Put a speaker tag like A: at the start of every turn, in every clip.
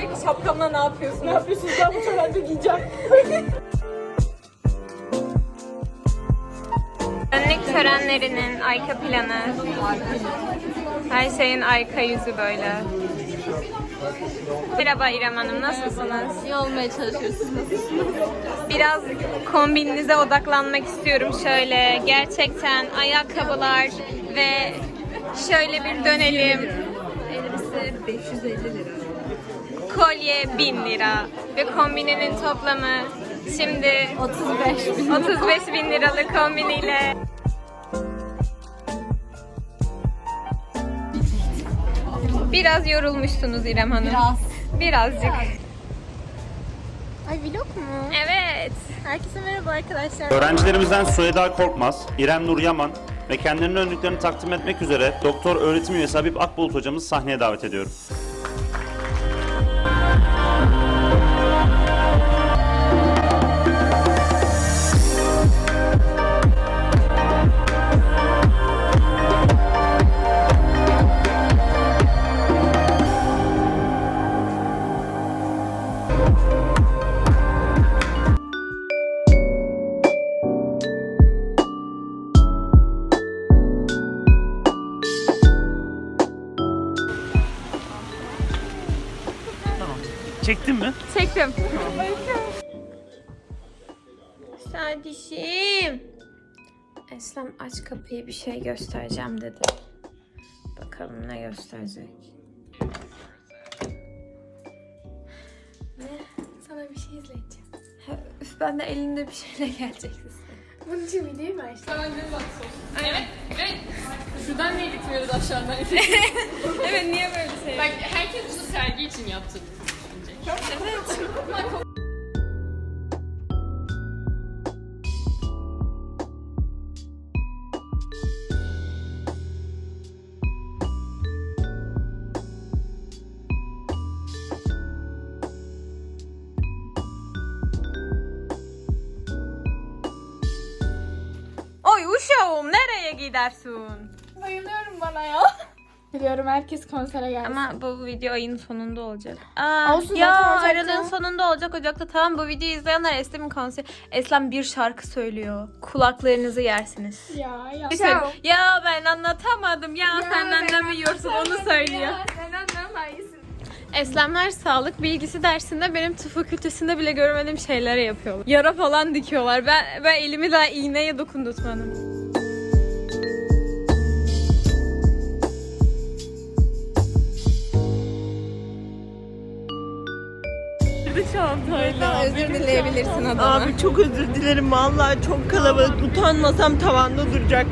A: Tek şapkamla ne yapıyorsun? Ne yapıyorsunuz? Ben bu çorabı giyeceğim.
B: Önlük törenlerinin arka planı. Her şeyin arka yüzü böyle. Merhaba İrem Hanım, nasılsınız?
C: İyi olmaya çalışıyorsunuz.
B: Biraz kombininize odaklanmak istiyorum şöyle. Gerçekten ayakkabılar ve şöyle bir dönelim.
C: Elbise 550 lira.
B: Kolye 1000 lira ve kombininin toplamı şimdi
C: 35 bin.
B: 35 bin liralık kombiniyle. Biraz yorulmuşsunuz İrem Hanım.
C: Biraz.
B: Birazcık.
A: Ay vlog mu?
B: Evet.
A: Herkese merhaba arkadaşlar.
D: Öğrencilerimizden Süheda Korkmaz, İrem Nur Yaman ve kendilerinin önlüklerini takdim etmek üzere Doktor Öğretim Üyesi Habib Akbulut hocamızı sahneye davet ediyorum.
B: Sadişim. Eslem aç kapıyı bir şey göstereceğim dedi. Bakalım ne gösterecek. Ne? Sana bir şey izleyeceğim. Üf, ben de elinde bir şeyle geleceksin.
A: Bunun için videoyu mu açtın?
C: Şuradan niye gitmiyoruz aşağıdan?
B: Evet niye böyle bir şey?
C: Bak herkes bunu sergi için yaptı.
B: Oy uşağım nereye gidersin?
A: Bayılıyorum bana ya. Biliyorum herkes konsere gelsin.
B: Ama bu video ayın sonunda olacak. Aa,
A: Olsun,
B: ya
A: zaten Ocak'ta.
B: aralığın sonunda olacak Ocak'ta. Tamam bu videoyu izleyenler Eslem'in konseri. Eslem bir şarkı söylüyor. Kulaklarınızı yersiniz.
A: Ya ya.
B: Bir Ya ben anlatamadım. Ya, sen anlamıyorsun onu söylüyor.
A: Sen anlamayısın.
B: Eslemler sağlık bilgisi dersinde benim tıp fakültesinde bile görmediğim şeyler yapıyorlar. Yara falan dikiyorlar. Ben, ben elimi daha iğneye dokundurtmadım. Çantayla. Özür dileyebilirsin adama.
E: Abi çok özür dilerim vallahi çok kalabalık. Utanmasam tavanda duracak.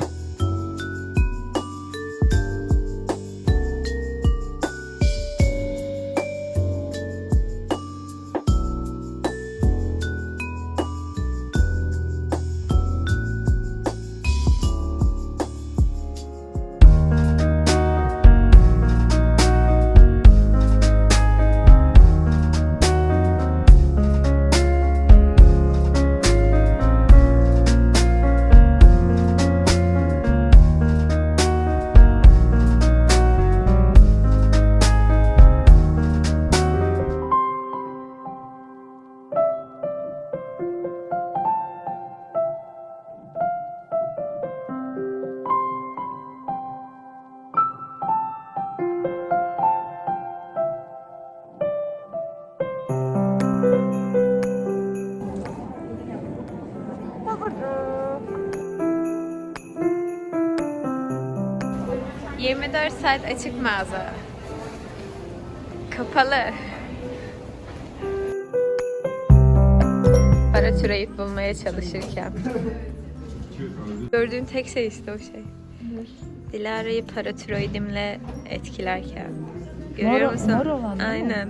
B: Cık. 24 saat açık mağaza. Kapalı. Para türeyip bulmaya çalışırken. Gördüğün tek şey işte o şey. Dilara'yı paratiroidimle etkilerken. Görüyor musun?
E: mor olan?
B: Aynen.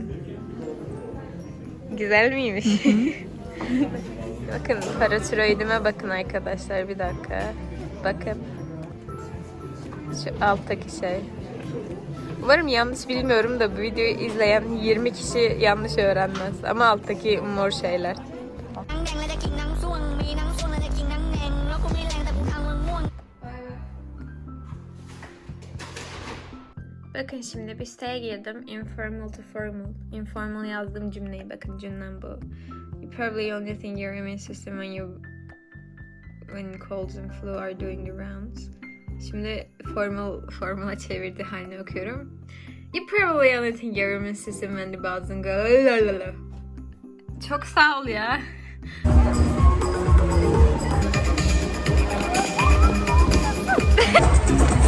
B: Güzel miymiş? Bakın paratiroidime bakın arkadaşlar bir dakika. Bakın. Şu alttaki şey. Umarım yanlış bilmiyorum da bu videoyu izleyen 20 kişi yanlış öğrenmez. Ama alttaki mor şeyler. Bakın şimdi bir siteye girdim. Informal to formal. Informal yazdığım cümleyi bakın cümlem bu. Probably only think your immune system when you when colds and flu are doing the rounds. Şimdi formal formala çevirdi halini okuyorum. You probably only think your immune system when the buzzing go la la la. Çok sağ ol ya.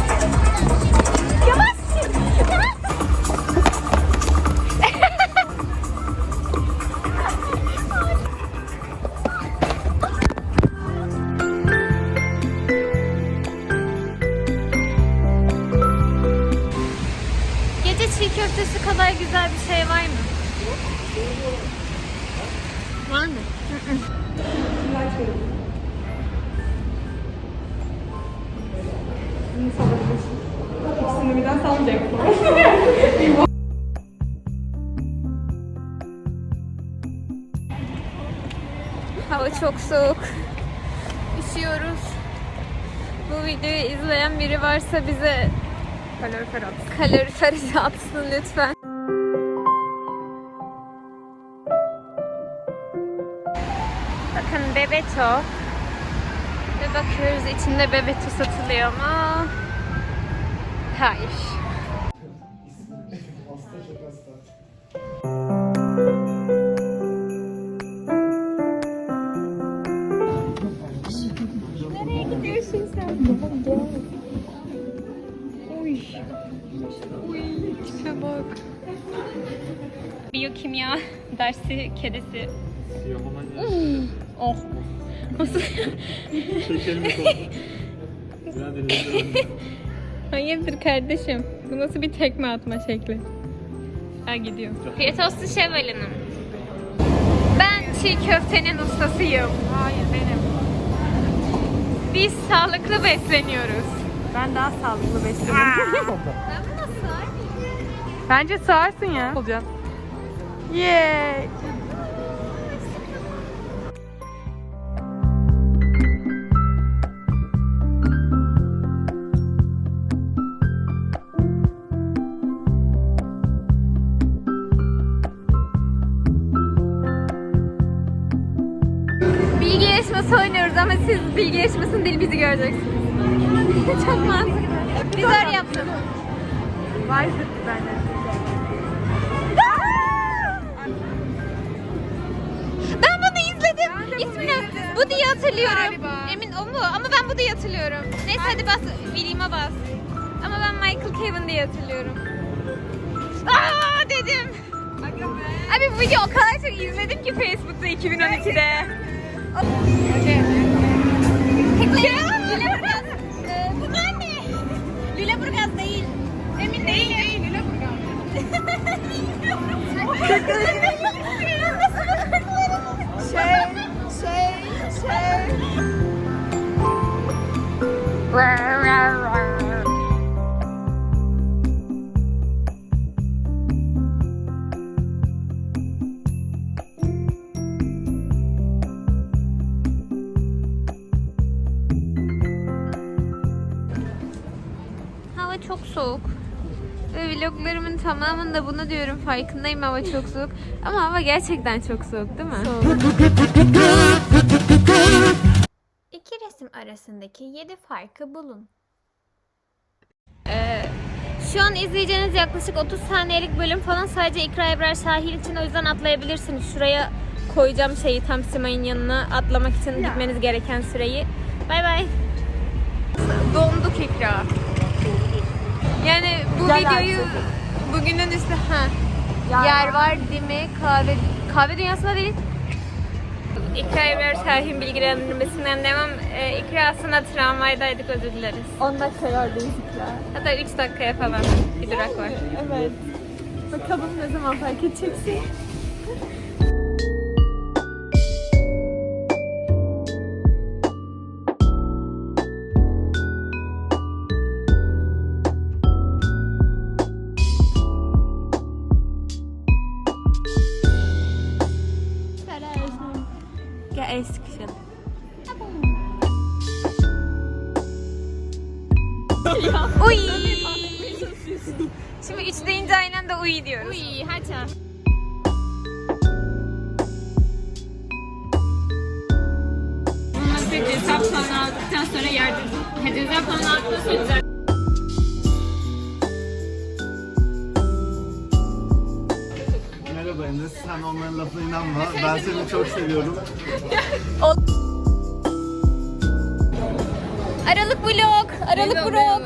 B: köftesi kadar güzel bir şey var mı? Var mı? Hava çok soğuk. Üşüyoruz. Bu videoyu izleyen biri varsa bize kalorifer atsın. Kalorifer atsın lütfen. Bakın Bebeto. Ve bakıyoruz içinde Bebeto satılıyor mu? Hayır. Nereye gidiyorsun sen? Gel. Uy. Uy. Tipe bak. Biyokimya dersi kedisi. oh. Nasıl? Hayırdır kardeşim? Bu nasıl bir tekme atma şekli? Ha gidiyor. Fiyatostu Şevval'in. Ben çiğ köftenin ustasıyım.
E: Hayır benim.
B: Biz sağlıklı besleniyoruz.
E: Ben daha sağlıklı besleniyorum. Bence sığarsın ya. Olacaksın. Yay.
B: Bilgi yarışması oynuyoruz ama siz bilgi yarışmasının değil bizi göreceksiniz. Çok mantıklı. Biz öyle yaptık.
E: Var zıttı bende.
B: Ben bunu izledim. İsmini bu diye hatırlıyorum. Emin o mu? Ama ben bu diye hatırlıyorum. Neyse hadi bas. William'a bas. Ama ben Michael Cavan diye hatırlıyorum. Aa dedim. Abi bu video o kadar çok izledim ki Facebook'ta 2012'de. Lüleburgaz. Ee, Hava çok soğuk. Ve vloglarımın tamamında bunu diyorum farkındayım hava çok soğuk. Ama hava gerçekten çok soğuk değil mi? İki resim arasındaki 7 farkı bulun. Ee, şu an izleyeceğiniz yaklaşık 30 saniyelik bölüm falan sadece İkra Ebrar Sahil için o yüzden atlayabilirsiniz. Şuraya koyacağım şeyi tam Simay'ın yanına atlamak için gitmeniz gereken süreyi. Bay bay. Donduk İkra. Bu
E: Gel
B: videoyu
E: artık.
B: bugünün üstü ha. Yer var değil mi? Kahve kahve dünyasında değil. İkra Ebrar Şahin bilgilendirmesinden devam. Ee, İkra aslında tramvaydaydık özür dileriz.
E: 10 dakika oradayız ikra.
B: Hatta 3 dakikaya falan bir durak var.
E: Evet. Bakalım ne zaman fark edeceksin.
B: El sıkışalım. Uy. de uy diyoruz.
C: Uy sonra ceza puanı aldıktan sonra yardım. Ha, Ceza puanı aldıktan sonra
F: Enes, sen onların lafına inanma. Ben seni çok seviyorum.
B: Aralık vlog. Aralık vlog.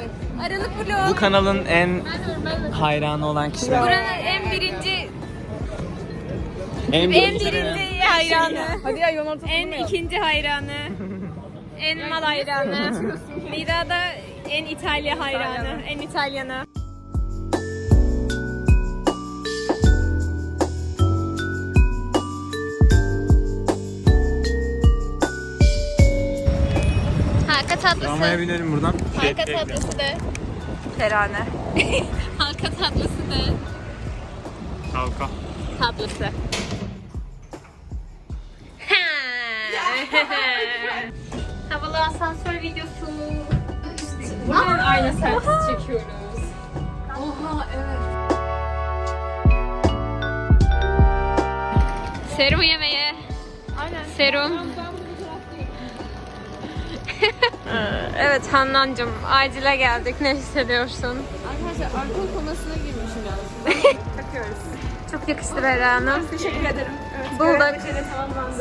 B: Aralık vlog.
G: Bu kanalın en hayranı olan kişiler.
B: Buranın en birinci
G: En
B: en
G: birinci-
B: hayranı. Hadi ya En ikinci hayranı. En mal hayranı. Lida da en İtalya hayranı. En İtalyanı. Tatlısı.
G: Tramvaya binelim buradan.
B: Halka tatlısı da. Terane. Halka tatlısı da.
G: Halka.
B: Tatlısı. Havalı asansör videosu.
C: Buradan ayna selfie çekiyoruz.
B: Serum yemeye. Serum. Evet Hannancığım acile geldik. Ne hissediyorsun?
C: Arkadaşlar alkol komasına girmişim yalnız.
B: Takıyoruz. Çok yakıştı Berra Hanım.
C: Teşekkür ederim. Evet,
B: Bulduk.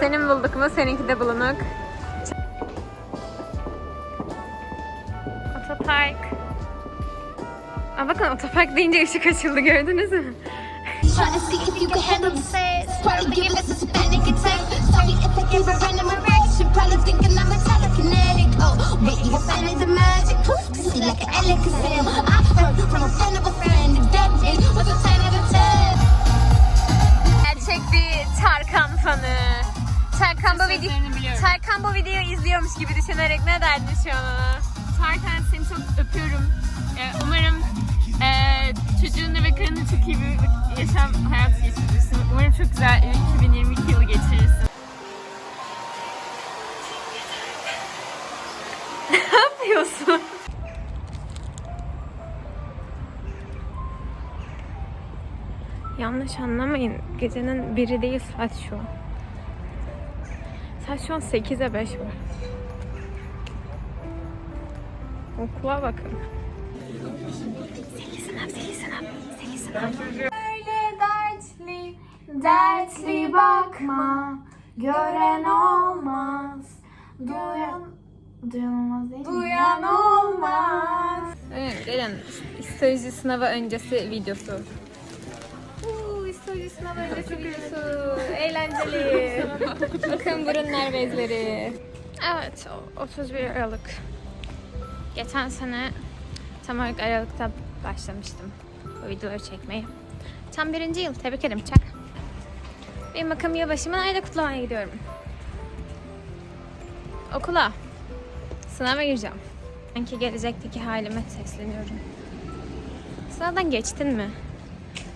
B: Senin bulduk mu? Seninki de bulunuk. Otopark. Aa, bakın otopark deyince ışık açıldı gördünüz mü?
H: Trying to see if you can handle the sass. Probably give us a panic attack. Sorry if I give a random erection. Probably thinking I'm a telekinetic. Oh, but you find it the magic. Poof, see like an Alakazam. I heard from a friend of a friend that dick was a 10 out of 10.
B: Gerçek bir Tarkan fanı. Tarkan bu, video. Tarkan bu videoyu izliyormuş gibi düşünerek ne derdin şu an ona?
C: Tarkan seni çok öpüyorum. Ee, umarım e, çocuğunla ve karınla çok iyi bir yaşam hayatı geçirirsin. Umarım çok güzel e, 2022 yılı geçirirsin.
B: Ne yapıyorsun? Yanlış anlamayın. Gecenin biri değil saat şu an. Saat şu an 8'e 5 var. Okula bakın.
A: Öyle dertli, dertli bakma. Gören olmaz. Duyan, duyan değil Duyan olmaz.
B: Evet, gelin. Histoloji sınavı öncesi videosu. Uuu, histoloji sınavı öncesi videosu. Eğlenceli. Bakın burun bezleri. Evet, o- 31 Aralık. Geçen sene tam olarak Aralık'ta başlamıştım bu videoları çekmeyi. Tam birinci yıl. Tebrik ederim. Çak. Benim bakalım yılbaşımı nerede kutlamaya gidiyorum? Okula. Sınava gireceğim. Sanki gelecekteki halime sesleniyorum. Sınavdan geçtin mi?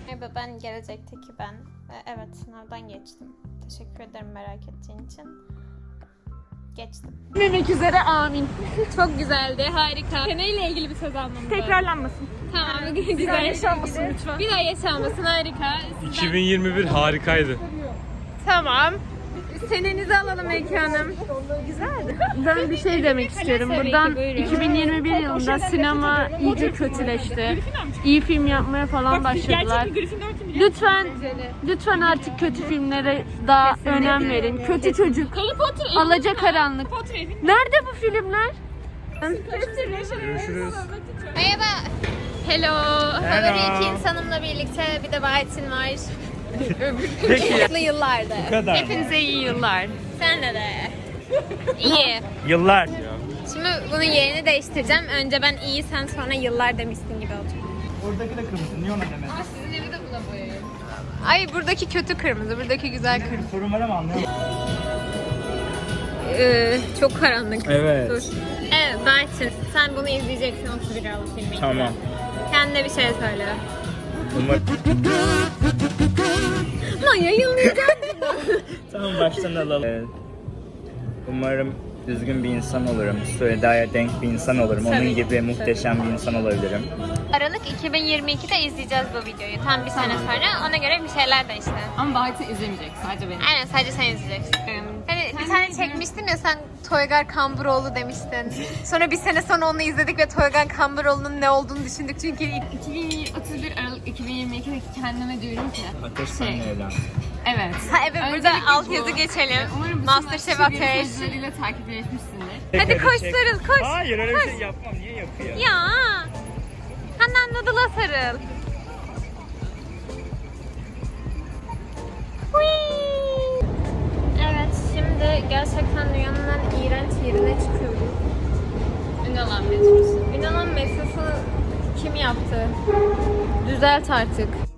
B: Merhaba ben gelecekteki ben. Ve Evet sınavdan geçtim. Teşekkür ederim merak ettiğin için. Geçtim.
A: Bilmemek üzere amin.
B: Çok güzeldi, harika. Seneyle ilgili bir söz almamız
A: Tekrarlanmasın.
B: Tamam, güzel.
A: yaşanmasın lütfen.
B: Bir daha yaşanmasın, harika. Sizden-
G: 2021 harikaydı.
B: Tamam. Senenizi alalım Öykü Hanım.
I: Ben bir şey demek istiyorum. Buradan
B: buyurun.
I: 2021 yılında sinema iyice kötüleşti. İyi film yapmaya falan başladılar. Lütfen lütfen artık kötü filmlere daha önem verin. Kötü çocuk, Alacakaranlık. Nerede bu filmler?
G: Görüşürüz.
B: Merhaba. Hello. Favori iki insanımla birlikte bir de Bahattin var.
G: Peki.
B: Mutlu yıllarda.
G: kadar.
B: Hepinize iyi yıllar. Sen de de. İyi.
G: Yıllar.
B: Şimdi bunun yerini değiştireceğim. Önce ben iyi sen sonra yıllar demiştin gibi olacak.
F: Oradaki de kırmızı, niye ona demek?
B: Ay buradaki kötü kırmızı, buradaki güzel kırmızı.
F: Sorun var ama anlayamadım.
B: Ee, çok karanlık.
G: Evet.
B: Dur. Evet Berçin sen bunu izleyeceksin 31 Aralık filmi.
G: Tamam.
B: Kendine bir şey söyle.
G: Umarım.
B: Lan yayınlayacağım.
G: tamam baştan alalım. Evet. Umarım
J: düzgün bir insan olurum. Süreda'ya denk bir insan olurum. Onun gibi muhteşem bir insan olabilirim.
B: Aralık 2022'de izleyeceğiz bu videoyu. Tam bir sene sonra. Ona göre bir şeyler de işte.
C: Ama Bahçe izlemeyecek sadece beni.
B: Aynen sadece sen izleyeceksin. Hani bir tane çekmiştin ya sen Toygar Kamburoğlu demiştin. Sonra bir sene sonra onu izledik ve Toygar Kamburoğlu'nun ne olduğunu düşündük çünkü
C: 31 Aralık 2022'de kendime diyorum ki
J: Ateş senle evlen.
C: evet.
B: Ha evet burada
C: Öncelikle
B: alt
C: bu.
B: yazı geçelim.
C: Umarım
B: Masterchef
C: Ateş.
B: Ateş.
C: Sözleriyle takipleşmişsindir.
B: Hadi koş sarıl koş.
J: Hayır öyle bir şey yapmam. Niye yapıyor?
B: Ya. Hemen Noodle'a sarıl. Şimdi gerçekten dünyanın en iğrenç yerine çıkıyoruz.
C: Ünalan metrosu.
B: Yunanan metrosu kim yaptı? Düzelt artık.